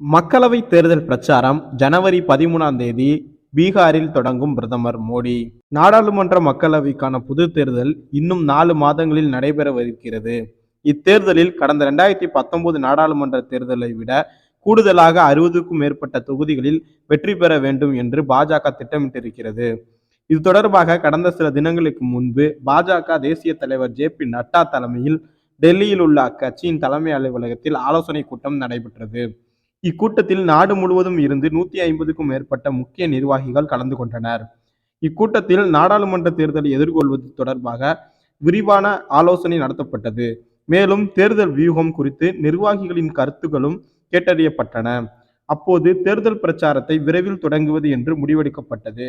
மக்களவை தேர்தல் பிரச்சாரம் ஜனவரி பதிமூணாம் தேதி பீகாரில் தொடங்கும் பிரதமர் மோடி. நாடாளுமன்ற மக்களவைக்கான பொது தேர்தல் இன்னும் நாலு மாதங்களில் நடைபெறவிருக்கிறது. இத்தேர்தலில் கடந்த ரெண்டாயிரத்தி பத்தொன்பது நாடாளுமன்ற தேர்தலை விட கூடுதலாக அறுபதுக்கும் மேற்பட்ட தொகுதிகளில் வெற்றி பெற வேண்டும் என்று பாஜக திட்டமிட்டிருக்கிறது. இது தொடர்பாக கடந்த சில தினங்களுக்கு முன்பு பாஜக தேசிய தலைவர் ஜே பி நட்டா தலைமையில் டெல்லியில் உள்ள அக்கட்சியின் தலைமை அலுவலகத்தில் ஆலோசனை கூட்டம் நடைபெற்றது. இக்கூட்டத்தில் நாடு முழுவதும் இருந்து நூத்தி ஐம்பதுக்கும் மேற்பட்ட முக்கிய நிர்வாகிகள் கலந்து கொண்டனர். இக்கூட்டத்தில் நாடாளுமன்ற தேர்தலை எதிர்கொள்வது தொடர்பாக விரிவான ஆலோசனை நடத்தப்பட்டது. மேலும் தேர்தல் வியூகம் குறித்து நிர்வாகிகளின் கருத்துகளும் கேட்டறியப்பட்டன. அப்போது தேர்தல் பிரச்சாரத்தை விரைவில் தொடங்குவது என்று முடிவெடுக்கப்பட்டது.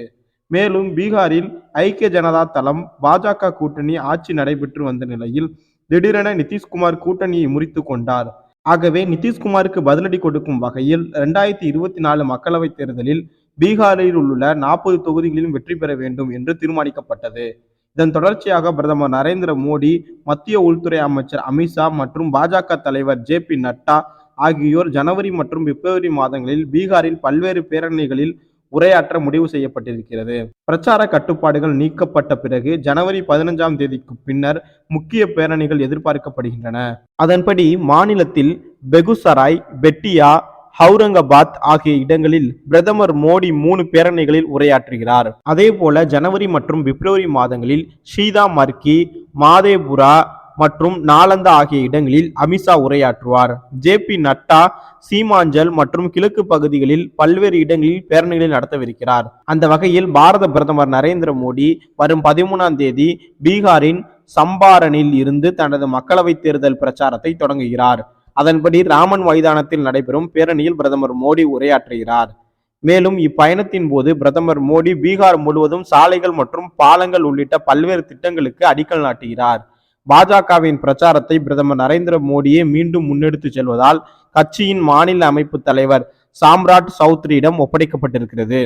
மேலும் பீகாரில் ஐக்கிய ஜனதா தளம் பாஜக கூட்டணி ஆட்சி நடைபெற்று வந்த நிலையில் திடீரென நிதிஷ்குமார் கூட்டணியை முறித்து கொண்டார். ஆகவே நிதிஷ்குமாருக்கு பதிலடி கொடுக்கும் வகையில் ரெண்டாயிரத்தி இருபத்தி நாலு மக்களவைத் தேர்தலில் பீகாரில் உள்ள நாற்பது தொகுதிகளிலும் வெற்றி பெற வேண்டும் என்று தீர்மானிக்கப்பட்டது. இதன் தொடர்ச்சியாக பிரதமர் நரேந்திர மோடி மத்திய உள்துறை அமைச்சர் அமித்ஷா மற்றும் பாஜக தலைவர் ஜே பி நட்டா ஆகியோர் ஜனவரி மற்றும் பிப்ரவரி மாதங்களில் பீகாரில் பல்வேறு பேரணிகளில் உரையாற்ற முடிவு செய்யப்பட்டிருக்கிறது. பிரச்சார கட்டுப்பாடுகள் நீக்கப்பட்ட பிறகு ஜனவரி பதினஞ்சாம் தேதிக்கு பின்னர் முக்கிய பேரணிகள் எதிர்பார்க்கப்படுகின்றன. அதன்படி மாநிலத்தில் பெகுசராய் பெட்டியா ஹவுரங்காபாத் ஆகிய இடங்களில் பிரதமர் மோடி மூணு பேரணிகளில் உரையாற்றுகிறார். அதே போல ஜனவரி மற்றும் பிப்ரவரி மாதங்களில் ஷீதா மர்கி மாதேபுரா மற்றும் நாலந்தா ஆகிய இடங்களில் அமித்ஷா உரையாற்றுவார். ஜே பி நட்டா சீமாஞ்சல் மற்றும் கிழக்கு பகுதிகளில் பல்வேறு இடங்களில் பேரணிகளை நடத்தவிருக்கிறார். அந்த வகையில் பாரத பிரதமர் நரேந்திர மோடி வரும் பதிமூணாம் தேதி பீகாரின் சம்பாரனில் இருந்து தனது மக்களவைத் தேர்தல் பிரச்சாரத்தை தொடங்குகிறார். அதன்படி ராமன் மைதானத்தில் நடைபெறும் பேரணியில் பிரதமர் மோடி உரையாற்றுகிறார். மேலும் இப்பயணத்தின் போது பிரதமர் மோடி பீகார் முழுவதும் சாலைகள் மற்றும் பாலங்கள் உள்ளிட்ட பல்வேறு திட்டங்களுக்கு அடிக்கல் நாட்டுகிறார். பாஜகவின் பிரச்சாரத்தை பிரதமர் நரேந்திர மோடியே மீண்டும் முன்னெடுத்து செல்வதால் கட்சியின் மாநில அமைப்பு தலைவர் சாம்ராட் சௌத்ரியிடம் ஒப்படைக்கப்பட்டிருக்கிறது.